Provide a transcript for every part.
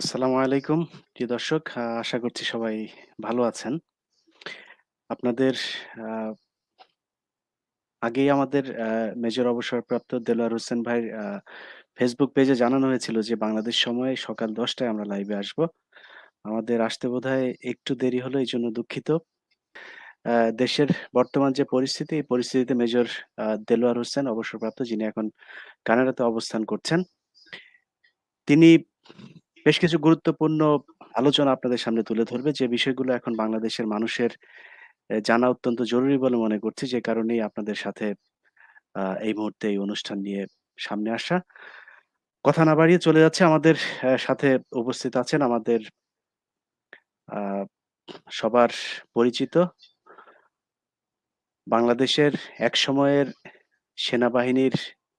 আসসালামু আলাইকুম প্রিয় দর্শক। আশা করছি সবাই ভালো আছেন। আপনাদের আগেই আমাদের মেজর অবসরপ্রাপ্ত দেলোয়ার হোসেন ভাইয়ের ফেসবুক পেজে জানানো হয়েছিল যে বাংলাদেশ সময়ে সকাল দশটায় আমরা লাইভে আসব। আমাদের আসতে বোধহয় একটু দেরি হলো এই জন্য দুঃখিত। দেশের বর্তমান যে পরিস্থিতি, এই পরিস্থিতিতে মেজর দেলোয়ার হোসেন অবসরপ্রাপ্ত যিনি এখন কানাডাতে অবস্থান করছেন। তিনি বেশ কিছু গুরুত্বপূর্ণ আলোচনা আপনাদের সামনে তুলে ধরবে যে বিষয়গুলো এখন বাংলাদেশের মানুষের জানা অত্যন্ত জরুরি বলে মনে করছি। যে কারণেই আপনাদের সাথে, আ, এই মুহূর্তে এই অনুষ্ঠান নিয়ে সামনে আসা। কথা না বাড়িয়ে চলে যাচ্ছে আমাদের অ্যা সাথে উপস্থিত আছেন আমাদের, আ, সবার পরিচিত বাংলাদেশের এক সময়ের সেনাবাহিনীর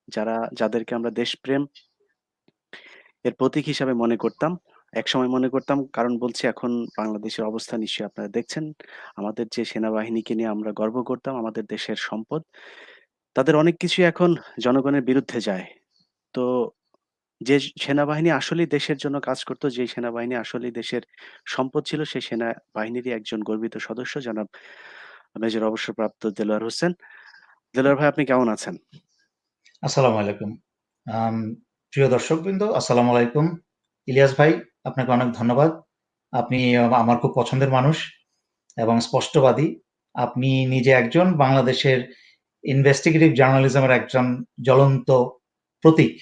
যারা, যাদেরকে আমরা দেশপ্রেম এর প্রতীক হিসাবে মনে করতাম। একসময় মনে করতাম কারণ বলছি এখন বাংলাদেশের অবস্থা নিশ্চয়ই আপনারা দেখছেন। আমাদের যে সেনাবাহিনীকে নিয়ে আমরা গর্ব করতাম, আমাদের দেশের সম্পদ। তাদের অনেক কিছুই এখন জনগণের বিরুদ্ধে যায়। তো যে সেনাবাহিনী আসলেই দেশের জন্য কাজ করত, যে সেনাবাহিনী আসলেই দেশের সম্পদ ছিল, সেই সেনাবাহিনীরই একজন গর্বিত সদস্য জনাব মেজর অবসরপ্রাপ্ত দেলোয়ার হোসেন। দেলোয়ার ভাই আপনি কেমন আছেন? আসসালামু আলাইকুম। প্রিয় দর্শকবৃন্দ, আসসালামু আলাইকুম। ইলিয়াস ভাই, আপনাকে অনেক ধন্যবাদ। আপনি আমার খুব পছন্দের মানুষ এবং স্পষ্টবাদী। আপনি নিজে একজন বাংলাদেশের ইনভেস্টিগেটিভ জার্নালিজমের একজন জ্বলন্ত প্রতীক।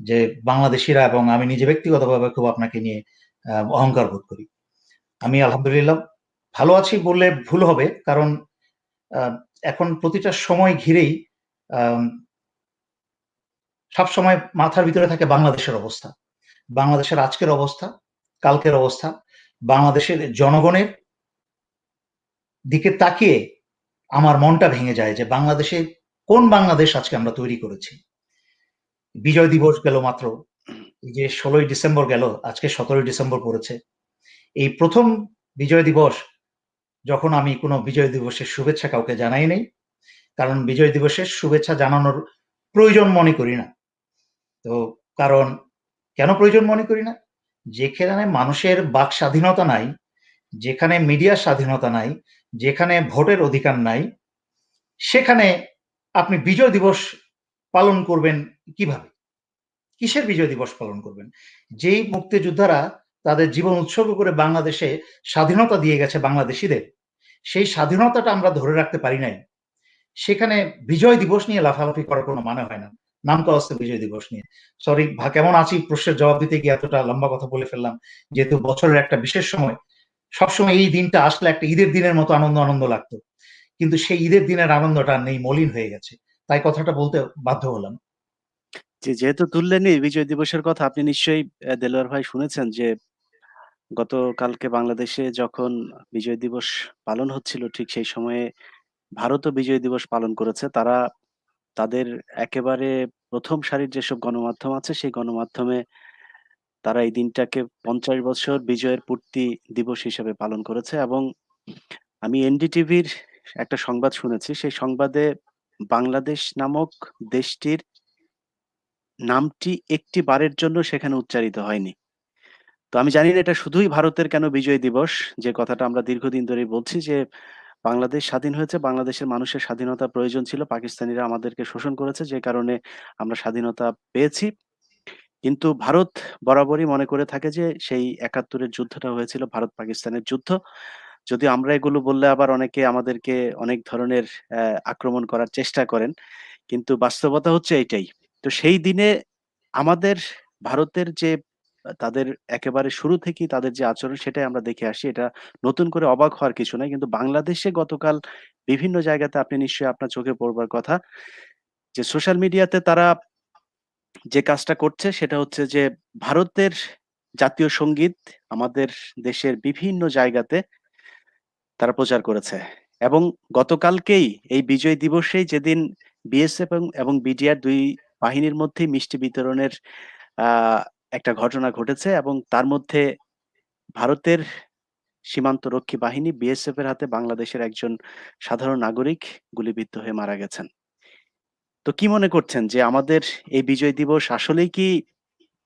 যে বাংলাদেশিরা এবং আমি নিজে ব্যক্তিগতভাবে খুব আপনাকে নিয়ে অহংকার বোধ করি। আমি আলহামদুলিল্লাহ ভালো আছি বললে ভুল হবে। কারণ এখন প্রতিটা সময় ঘিরেই সবসময় মাথার ভিতরে থাকে বাংলাদেশের অবস্থা। বাংলাদেশের আজকের অবস্থা, কালকের অবস্থা, বাংলাদেশের জনগণের দিকে তাকিয়ে আমার মনটা ভেঙে যায় যে বাংলাদেশে কোন বাংলাদেশ আজকে আমরা তৈরি করেছি। বিজয় দিবস গেল মাত্র। যে ১৬ই ডিসেম্বর গেল, আজকে ১৭ই ডিসেম্বর পড়েছে। এই প্রথম বিজয় দিবস যখন আমি কোনো বিজয় দিবসের শুভেচ্ছা কাউকে জানাই নাই। কারণ বিজয় দিবসের শুভেচ্ছা জানানোর প্রয়োজন মনে করি না। তো কারণ কেন প্রয়োজন মনে করি না? যেখানে মানুষের বাক স্বাধীনতা নাই, যেখানে মিডিয়ার স্বাধীনতা নাই, যেখানে ভোটের অধিকার নাই, সেখানে আপনি বিজয় দিবস পালন করবেন কীভাবে? কিসের বিজয় দিবস পালন করবেন? যেই মুক্তিযোদ্ধারা তাদের জীবন উৎসর্গ করে বাংলাদেশে স্বাধীনতা দিয়ে গেছে বাংলাদেশিদের সেই স্বাধীনতাটা আমরা ধরে রাখতে পারি নাই। সেখানে বিজয় দিবস নিয়ে লাফালাফি করার কোনো মানে হয় না। নাম তো আছে বিজয় দিবস নিয়ে। সরি কেমন আছি প্রশ্নের জবাব দিতে গিয়ে এতটা লম্বা কথা বলে ফেললাম। যেহেতু বছরের একটা বিশেষ সময়। সবসময় এই দিনটা আসলে একটা ঈদের দিনের মতো আনন্দ, আনন্দ লাগতো। কিন্তু সেই ঈদের দিনের আনন্দটা নেই, মলিন হয়ে গেছে। তাই কথাটা বলতে বাধ্য হলাম। যেহেতু তুললেনই বিজয় দিবসের কথা আপনি নিশ্চয়ই দেলোয়ার ভাই শুনেছেন যে গতকালকে বাংলাদেশে যখন বিজয় দিবস পালন হচ্ছিল ঠিক সেই সময়ে ভারতও বিজয় দিবস পালন করেছে। তারা তাদের একেবারে ১ম সারির যেসব গণমাধ্যম আছে সেই গণমাধ্যমে তারা এই দিনটাকে ৫০ বছর বিজয়ের পূর্তি দিবস হিসেবে পালন করেছে এবং আমি এনডিটিভির একটা সংবাদ শুনেছি। সেই সংবাদে বাংলাদেশ নামক দেশটির নামটি একটি বারের জন্য সেখানে উচ্চারিত হয়নি। তো আমি জানি না এটা শুধুই ভারতের কেন বিজয় দিবস, যে কথাটা আমরা দীর্ঘদিন ধরেই বলছি যে বাংলাদেশ স্বাধীন হয়েছে, বাংলাদেশের মানুষের স্বাধীনতা প্রয়োজন ছিল। পাকিস্তানিরা আমাদেরকে শোষণ করেছে যে কারণে আমরা স্বাধীনতা পেয়েছি। কিন্তু ভারত বরাবরই মনে করে থাকে যে সেই একাত্তরের যুদ্ধটা হয়েছিল ভারত-পাকিস্তানের যুদ্ধ। যদি আমরা এগুলো বললে আবার অনেকে আমাদেরকে অনেক ধরনের আক্রমণ করার চেষ্টা করেন। কিন্তু বাস্তবতা হচ্ছে এইটাই। তো সেই দিনে আমাদের ভারতের যে তাদের একেবারে শুরু থেকেই তাদের যে আচরণ সেটাই আমরা দেখে আসি। এটা নতুন করে অবাক হওয়ার কিছু নাই। কিন্তু বাংলাদেশে গতকাল বিভিন্ন জায়গাতে আপনি নিশ্চয়ই আপনার চোখে পড়বার কথা। যে সোশ্যাল মিডিয়াতে তারা যে কাজটা করছে সেটা হচ্ছে যে ভারতের জাতীয় সংগীত আমাদের দেশের বিভিন্ন জায়গাতে তারা প্রচার করেছে। এবং গতকালকেই এই বিজয় দিবসেই যেদিন বিএসএফ এবং বিডিআর দুই বাহিনীর মধ্যেই মিষ্টি বিতরণের একটা ঘটনা ঘটেছে এবং তার মধ্যে ভারতের সীমান্ত রক্ষী বাহিনী বিএসএফ এর হাতে বাংলাদেশের একজন সাধারণ নাগরিক গুলিবিদ্ধ হয়ে মারা গেছেন। তো কি মনে করছেন যে আমাদের এই বিজয় দিবস আসলেই কি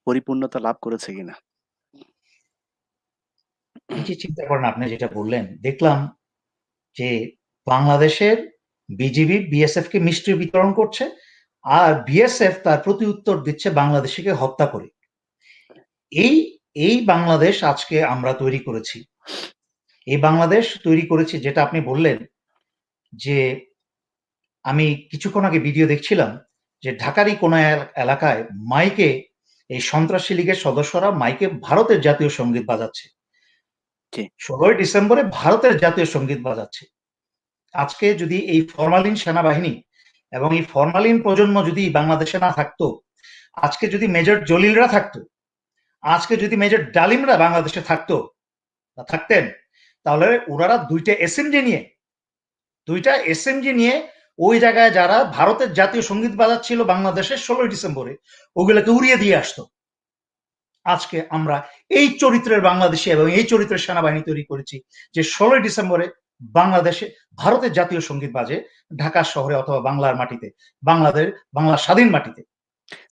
পরিপূর্ণতা লাভ করেছে কিনা? চিন্তা করেন আপনি যেটা বললেন, দেখলাম যে বাংলাদেশের বিজিবি বিএসএফ কে মিষ্টি বিতরণ করছে। আর বিএসএফ তার প্রতি উত্তর দিচ্ছে বাংলাদেশীকে হত্যা করে। এই, এই বাংলাদেশ আজকে আমরা তৈরি করেছি। এই বাংলাদেশ তৈরি করেছি যেটা আপনি বললেন যে আমি কিছুক্ষণ আগে ভিডিও দেখছিলাম যে ঢাকারই কোন এলাকায় মাইকে এই সন্ত্রাসী লীগের সদস্যরা মাইকে ভারতের জাতীয় সংগীত বাজাচ্ছে। ষোলোই ডিসেম্বরে ভারতের জাতীয় সংগীত বাজাচ্ছে। আজকে যদি এই ফরমালিন সেনাবাহিনী এবং এই ফরমালিন প্রজন্ম যদি বাংলাদেশে না থাকতো, আজকে যদি মেজর জলিলরা থাকতো, আজকে যদি মেজর ডালিমরা বাংলাদেশে থাকতো থাকতেন, তাহলে উনারা ২ টা এসএমজি নিয়ে ২ টা এসএমজি নিয়ে ওই জায়গায় যারা ভারতের জাতীয় সংগীত বাজাচ্ছিল বাংলাদেশের ১৬ই ডিসেম্বরে, ওগুলোকে উড়িয়ে দিয়ে আসতো। আজকে আমরা এই চরিত্রের বাংলাদেশে এবং এই চরিত্রের সেনাবাহিনী তৈরি করেছি যে ১৬ই ডিসেম্বরে বাংলাদেশে ভারতের জাতীয় সংগীত বাজে ঢাকা শহরে অথবা বাংলার মাটিতে, বাংলাদেশ বাংলার স্বাধীন মাটিতে।